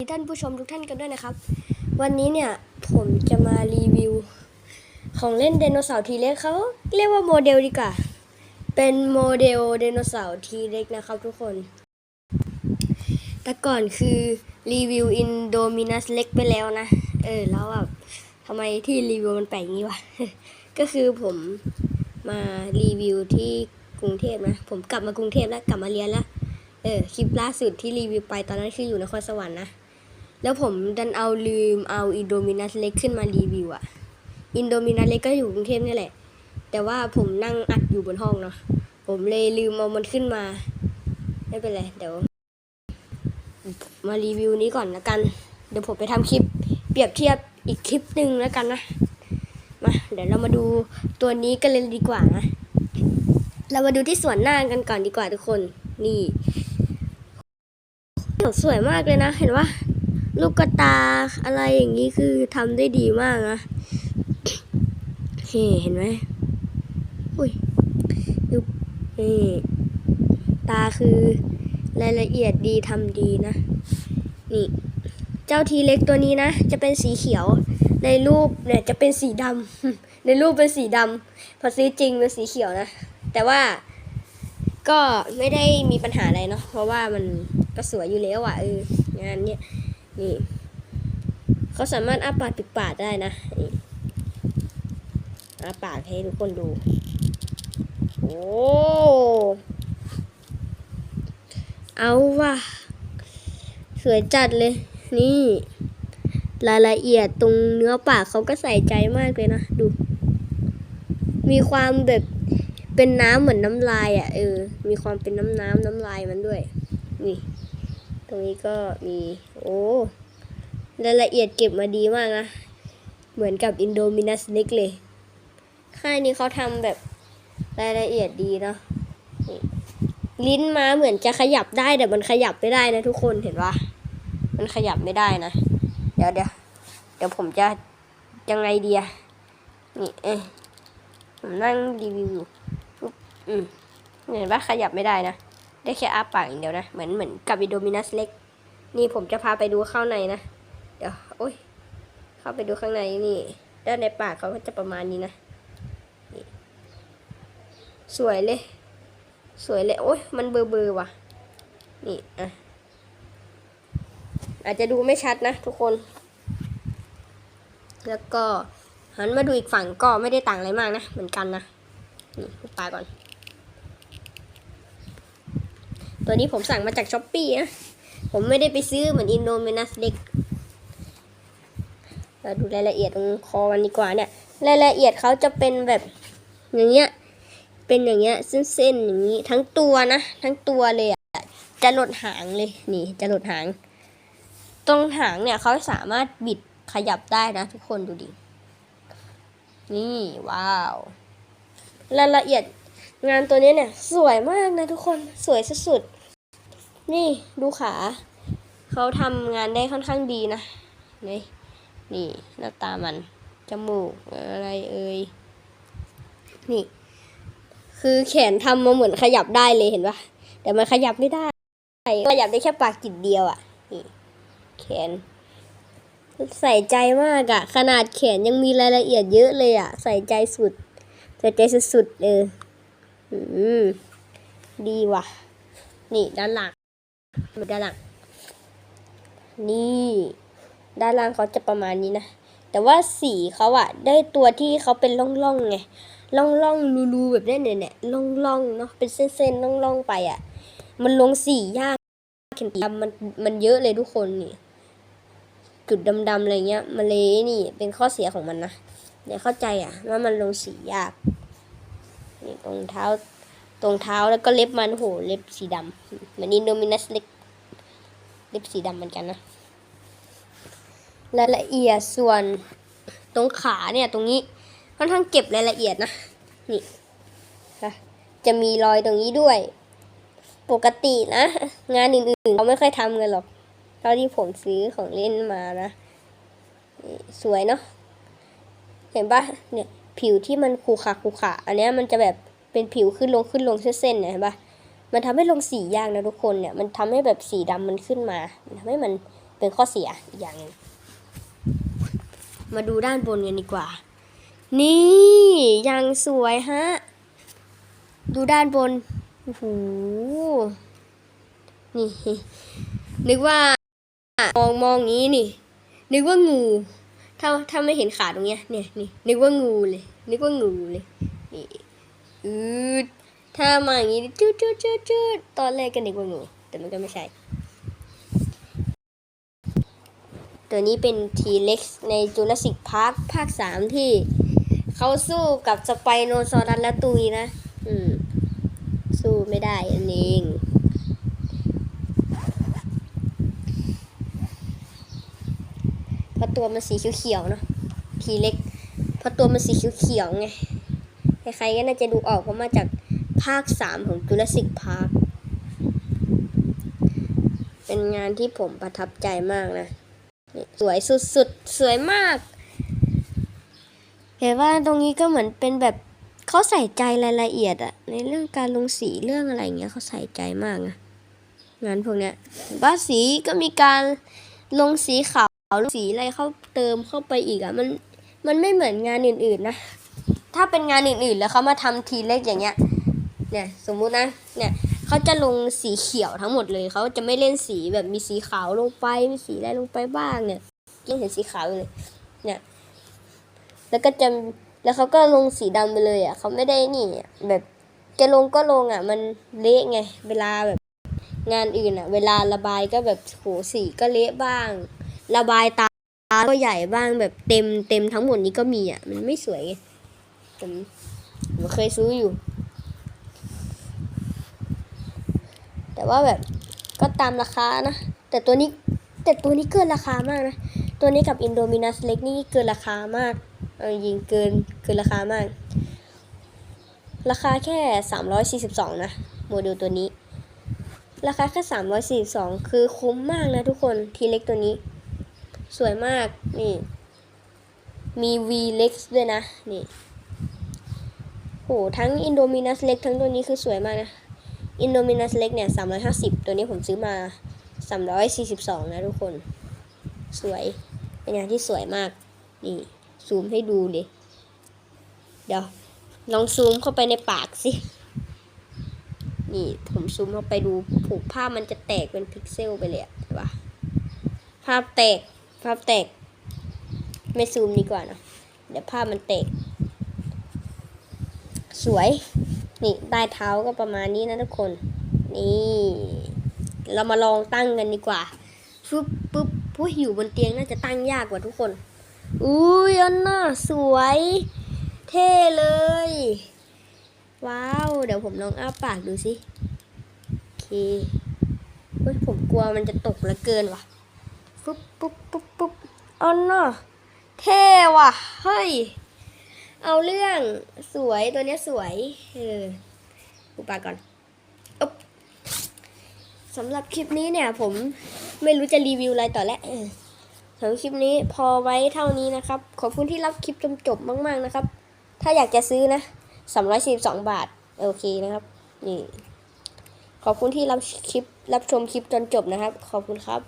ท่านผู้ชมทุกท่านกันด้วยนะครับ วันนี้เนี่ยผมจะมารีวิว ของเล่นไดโนเสาร์ทีเล็กเขาเรียกว่าโมเดลดีกว่า เป็นโมเดลไดโนเสาร์ทีเล็กนะครับทุกคน แต่ก่อนคือรีวิวอินโดมินัสเล็กไปแล้วนะ เออ แล้วแบบทำไมที่รีวิวมันแปลกงี้วะ ก็คือผมมารีวิวที่กรุงเทพนะ ผมกลับมากรุงเทพแล้วกลับมาเรียนแล้ว เออคลิปล่าสุดที่รีวิวไปตอนนั้นคืออยู่นครสวรรค์นะ แล้วผมดันเอาลืมเอาอินโดมินัสเล็กขึ้นมารีวิวอะอินโดมินัสเล็กก็อยู่กรุงเทพนี่แหละ แต่ว่าผมนั่งอัดอยู่บนห้องเนาะผมเลยลืมเอามันขึ้นมา ไม่เป็นไรเดี๋ยว มารีวิวนี้ก่อนละกัน เดี๋ยวผมไปทำคลิป เปรียบเทียบอีกคลิปหนึ่งแล้วกันนะมาเดี๋ยวเรามาดูตัวนี้กันเลยดีกว่านะเรามาดูที่ส่วนหน้ากันก่อนดีกว่าทุกคน นี่สวยมากเลยนะ เห็นว่า ลูกกตาอะไรอย่างนี้คือทำได้ดีมากนะเฮ้เห็นไหมอุ้ยยุบนี่ตาคือรายละเอียดดีทำดีนะ นี่ เจ้าทีเล็กตัวนี้นะ จะเป็นสีเขียว ในรูปเนี่ยจะเป็นสีดำ ในรูปเป็นสีดำพอซื้อจริงเป็นสีเขียวนะ แต่ว่าก็ไม่ได้มีปัญหาอะไรเนาะ เพราะว่ามันก็สวยอยู่แล้วอะ่ะเอองานเนี้ย นี่เขาสามารถอ้าปากปิดปากได้นะนี่อ้าปากให้ทุกคนดู โอ้เอาว่ะสวยจัดเลย นี่ รายละเอียดตรงเนื้อปากเขาก็ใส่ใจมากเลยนะ ดู มีความแบบเป็นน้ำเหมือนน้ำลายอะ่ะเออ มีความเป็นน้ำน้ำน้ำลายมันด้วย นี่ ตรงนี้ก็มีโอ้รายละเอียดเก็บมาดีมากนะ เหมือนกับอินโดมินัสเล็กเลย ค่ายนี้เขาทำแบบรายละเอียดดีเนาะลิ้นมาเหมือนจะขยับได้แต่มันขยับไม่ได้นะทุกคนเห็นปะมันขยับไม่ได้นะ เดี๋ยวเดี๋ยวเดี๋ยวผมจะยังไงเดีอะนี่เอยผมนั่งรีวิวอยู่อืมเห็นปะขยับไม่ได้นะ ได้แค่อ้าปากอย่างเดียวนะ เหมือนเหมือนกับอิโดมินัสเล็ก นี่ผมจะพาไปดูข้างในนะ เดี๋ยวโอ้ย เข้าไปดูข้างในนี่ ด้านในปากเขาก็จะประมาณนี้นะนสวยเลย สวยเลย โอ้ย มันเบอร์เบอร์ว่ะ นี่อะอาจจะดูไม่ชัดนะทุกคน แล้วก็หันมาดูอีกฝั่งก็ไม่ได้ต่างอะไรมากนะ เหมือนกันนะ นี่ปลาก่อน ตัวนี้ผมสั่งมาจากช้อปปี้นะ ผมไม่ได้ไปซื้อเหมือนอินโดมินัสเด็กเราดูรายละเอียดตรงคอมันดีกว่าเนี่ย รายละเอียดเขาจะเป็นแบบอย่างเงี้ย เป็นอย่างเงี้ยเส้นๆอย่างนี้ทั้งตัวนะ ทั้งตัวเลยอะจะหลดหางเลยนี่ จะหลดหาง ตรงหางเนี่ยเขาสามารถบิดขยับได้นะ ทุกคนดูดิ นี่ว้าว รายละเอียดงานตัวนี้เนี่ย สวยมากนะทุกคนสวยสุดๆ นี่ดูขา เขาทำงานได้ค่อนข้างดีนะ นี่นี่หน้าตามัน จมูกอะไรเอ่ย นี่ คือแขนทำมาเหมือนขยับได้เลยเห็นปะแต่มันขยับไม่ได้ ขยับได้แค่ปากจิดเดียวอะ่ะ นี่ แขน ใส่ใจมากอะขนาดแขนยังมีรายละเอียดเยอะเลยอะ่ะใส่ใจสุด ใส่ใจสุดๆเออ อืม ดีว่ะ นี่ด้านหลัง ดูด้านหลัง นี่ด้านล่างเขาจะประมาณนี้นะ แต่ว่าสีเขาอะได้ตัวที่เขาเป็นร่องๆไง ร่องๆรูๆแบบนี้เนี่ยเนี่ยร่องๆเนาะ เป็นเส้นๆร่องๆไปอะมันลงสียากเข็มดำมันมันเยอะเลยทุกคนนี่ จุดดำๆอะไรเงี้ยมันเลยนี่เป็นข้อเสียของมันนะเนี่ยเข้าใจอะว่ามันลงสียากนี่ตรงเท้าตรงเท้าแล้วก็เล็บมันโหเล็บสีดำเหมือนอินโดมินัสเล็ก ล็บสีดำเหมือนกันนะรายละเอียดส่วนตรงขาเนี่ยตรงนี้ค่อนข้างเก็บรายละเอียดนะนี่ค่ะจะมีรอยตรงนี้ด้วย ปกตินะ งานอื่นๆเขาไม่ค่อยทำกันหรอกเท่าที่ผมซื้อของเล่นมานะสวยเนาะเห็นปะเนี่ยผิวที่มันขูขระขูขระอันนี้มันจะแบบเป็นผิวขึ้นลงขึ้นลงเส้นๆเนี่ยเห็นปะ มันทำให้ลงสียากนะทุกคนเนี่ย มันทำให้แบบสีดำมันขึ้นมา มันทำให้มันเป็นข้อเสียอีกอย่างหนึงมาดูด้านบนกันดีกว่า นี่ยังสวยฮะ ดูด้านบนโอ้โหนี่ นึกว่า มองมองงี้นี่ นึกว่างู ถ้าถ้าไม่เห็นขาตรงเนี้ยเนี่ยนี่นึกว่างูเลย นึกว่างูเลย นี่อืด ถ้ามาอย่างงี้จืดจืดจืดจืดตอนแรกก็นึกว่างูแต่มันก็ไม่ใช่ ตัวนี้เป็นทีเล็กในจูราสสิกพาร์คภาคสามที่เขาสู้กับสไปโนซอรัสและตุยนะ อืม สู้ไม่ได้อันเองเพราะตัวมันสีเขียวๆเนาะทีเล็กเพราะตัวมันสีเขียวๆไง ใครๆก็น่าจะดูออกเพราะมาจาก ภาคสามของจูราสสิกพาร์คเป็นงานที่ผมประทับใจมากนะ สวยสุดๆ สวยมาก เห็นว่าตรงนี้ก็เหมือนเป็นแบบเขาใส่ใจรายละเอียดอะในเรื่องการลงสีเรื่องอะไรเงี้ยเขาใส่ใจมากนะงานพวกเนี้ยบ้าสีก็มีการลงสีขาวลงสีอะไรเข้าเติมเข้าไปอีกอะมันมันไม่เหมือนงานอื่นๆนะ ถ้าเป็นงานอื่นๆแล้วเขามาทำทีเล็กอย่างเงี้ย เนี่ยสมมุตินะเนี่ยเขาจะลงสีเขียวทั้งหมดเลยเขาจะไม่เล่นสีแบบมีสีขาวลงไปมีสีอะไรลงไปบ้างเนี่ยยังเห็นสีขาวเลยเนี่ยแล้วก็จะแล้วเขาก็ลงสีดำไปเลยอะเขาไม่ได้นี่แบบจะลงก็ลงอะ มันเละไงเวลาแบบงานอื่นอะ เวลาระบายก็แบบโหสีก็เละบ้าง ระบายตาก็ใหญ่บ้างแบบเต็มเต็มทั้งหมดนี้ก็มีอะ มันไม่สวยไงผมผมเคยซื้ออยู่ แต่ว่าแบบก็ตามราคานะ แต่ตัวนี้แต่ตัวนี้เกินราคามากนะ ตัวนี้กับอินโดมินัสเล็กนี่เกินราคามากเอาจริงเกินเกินราคามาก ราคาแค่ 342 นะ โมเดลตัวนี้ ราคาแค่ 342 คือคุ้มมากนะทุกคนทีเล็กตัวนี้ สวยมากนี่ มี V Lex ด้วยนะ นี่โหทั้งอินโดมินัสเล็กทั้งตัวนี้คือสวยมากนะ อินโดมินัสเล็กเนี่ย350ตัวนี้ผมซื้อมา342นะทุกคน สวย เป็นงานที่สวยมาก นี่ ซูมให้ดูเลยเดี๋ยว ลองซูมเข้าไปในปากสิ นี่ผมซูมเข้าไปดูผูกภาพมันจะแตกเป็นพิกเซลไปเลยอะเห็นปะภาพแตก ภาพแตก ไม่ซูมดีกว่านะเดี๋ยวภาพมันแตก สวย นี่ใต้เท้าก็ประมาณนี้นะทุกคน นี่ เรามาลองตั้งกันดีกว่าปุ๊บปุ๊บผู้อยู่บนเตียงน่าจะตั้งยากกว่าทุกคน อุ้ยอันน่าสวย เท่เลย ว้าว เดี๋ยวผมลองอ้าปากดูสิโอเคเฮ้ยผมกลัวมันจะตกลือเกินว่ะปุ๊บปุ๊บปุ๊บปุ๊บอันน่าเท่ว่ะ เฮ้ย เอาเรื่องสวยตัวเนี้ยสวยเอออุปาก่อนอบสำหรับคลิปนี้เนี่ยผมไม่รู้จะรีวิวอะไรต่อแล้วสำหรับคลิปนี้พอไว้เท่านี้นะครับ ขอบคุณที่รับคลิปจนจบมาก ๆนะครับ ถ้าอยากจะซื้อนะ342บาท โอเคนะครับ นี่ ขอบคุณที่รับคลิปรับชมคลิปจนจบนะครับ ขอบคุณครับ